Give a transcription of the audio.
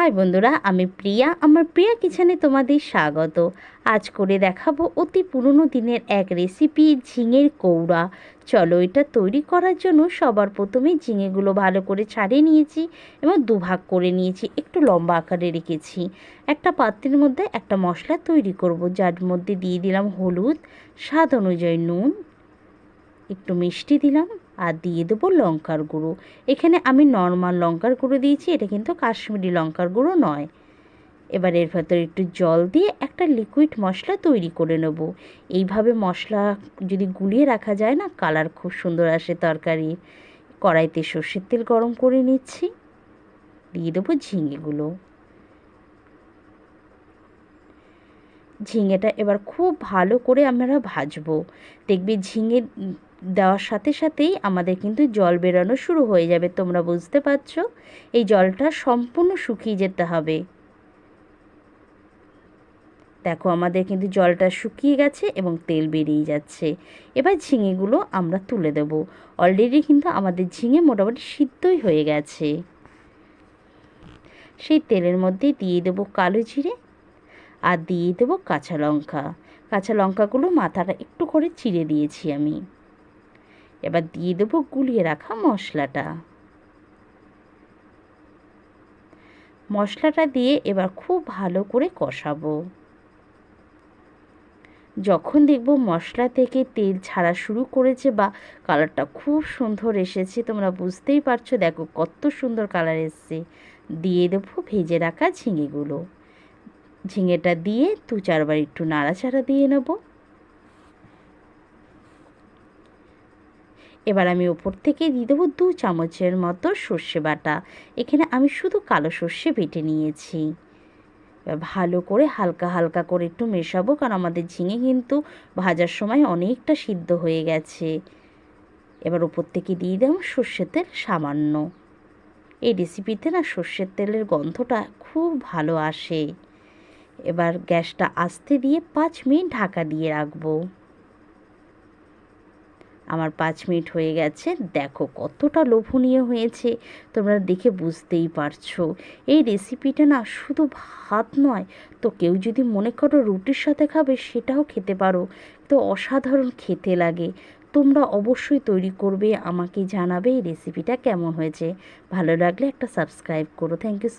High বন্ধুরা, আমি প্রিয়া। আমার প্রিয়া কিচেনে তোমাদের স্বাগত। আজ করে দেখাবো অতি পুরনো দিনের এক রেসিপি ঝিঙের কৌড়া। চলো এটা তৈরি করার জন্য সবার প্রথমে ঝিঙেগুলো ভালো করে ছাড়িয়ে নিয়েছি এবং দুভাগ করে নিয়েছি, একটু লম্বা আকারে রেখেছি। একটা পাত্রের মধ্যে একটা মশলা তৈরি করব, যার মধ্যে দিয়ে দিলাম হলুদ, স্বাদ অনুযায়ী নুন, একটু মিষ্টি দিলাম। আর দিয়ে দেবো লঙ্কার গুঁড়ো। এখানে আমি নর্মাল লঙ্কার গুঁড়ো দিয়েছি, এটা কিন্তু কাশ্মীরি লঙ্কার গুঁড়ো নয়। এবার এর ভেতরে একটু জল দিয়ে একটা লিকুইড মশলা তৈরি করে নেব। এইভাবে মশলা যদি গুলিয়ে রাখা যায় না কালার খুব সুন্দর আসে তরকারির কড়াইতে সর্ষের তেল গরম করে নিচ্ছি। দিয়ে দেবো ঝিঙেগুলো। ঝিঙেটা এবার খুব ভালো করে আমরা ভাজবো। দেখবে ঝিঙে দেওয়ার সাথে সাথেই আমাদের কিন্তু জল বেরোনো শুরু হয়ে যাবে, তোমরা বুঝতে পারছ? এই জলটা সম্পূর্ণ শুকিয়ে যেতে হবে। দেখো, আমাদের কিন্তু জলটা শুকিয়ে গেছে এবং তেল বেরিয়ে যাচ্ছে। এবার ঝিঙেগুলো আমরা তুলে দেব। অলরেডি কিন্তু আমাদের ঝিঙে মোটামুটি সিদ্ধই হয়ে গেছে। সেই তেলের মধ্যে দিয়ে দেবো কালো জিরে আর দিয়ে দেবো কাঁচা লঙ্কা। কাঁচা লঙ্কাগুলো মাথাটা একটু করে চিড়ে দিয়েছি আমি। এবার দিয়ে দেবো গুলিয়ে রাখা মশলাটা। মশলাটা দিয়ে এবার খুব ভালো করে কষাবো। যখন দেখব মশলা থেকে তেল ছাড়া শুরু করেছে বা কালারটা খুব সুন্দর এসেছে, তোমরা বুঝতেই পারছ, দেখো কত সুন্দর কালার এসছে। দিয়ে দেবো ভেজে রাখা ঝিঙেগুলো। ঝিঙেটা দিয়ে দু চারবার একটু নাড়াচাড়া দিয়ে নেব। এবার আমি ওপর থেকে দিয়ে দেবো দু চামচের মতো সর্ষে বাটা। এখানে আমি শুধু কালো সর্ষে বেটে নিয়েছি। ভালো করে হালকা হালকা করে একটু মেশাবো, কারণ আমাদের ঝিঙে কিন্তু ভাজার সময় অনেকটা সিদ্ধ হয়ে গেছে। এবার ওপর থেকে দিয়ে দেবো সর্ষের তেল সামান্য। এই রেসিপিতে না সর্ষের তেলের গন্ধটা খুব ভালো আসে। এবার গ্যাসটা আস্তে দিয়ে পাঁচ মিনিট ঢাকা দিয়ে রাখব। আমার পাঁচ মিনিট হয়ে গেছে। দেখো কতটা লোভনীয় হয়েছে, তোমরা দেখে বুঝতেই পারছ। এই রেসিপিটা না শুধু ভাত নয়, তো কেউ যদি মনে করো রুটির সাথে খাবে সেটাও খেতে পারো। তো অসাধারণ খেতে লাগে। তোমরা অবশ্যই তৈরি করবে, আমাকে জানাবে এই রেসিপিটা কেমন হয়েছে। ভালো লাগলে একটা সাবস্ক্রাইব করো। Thank you so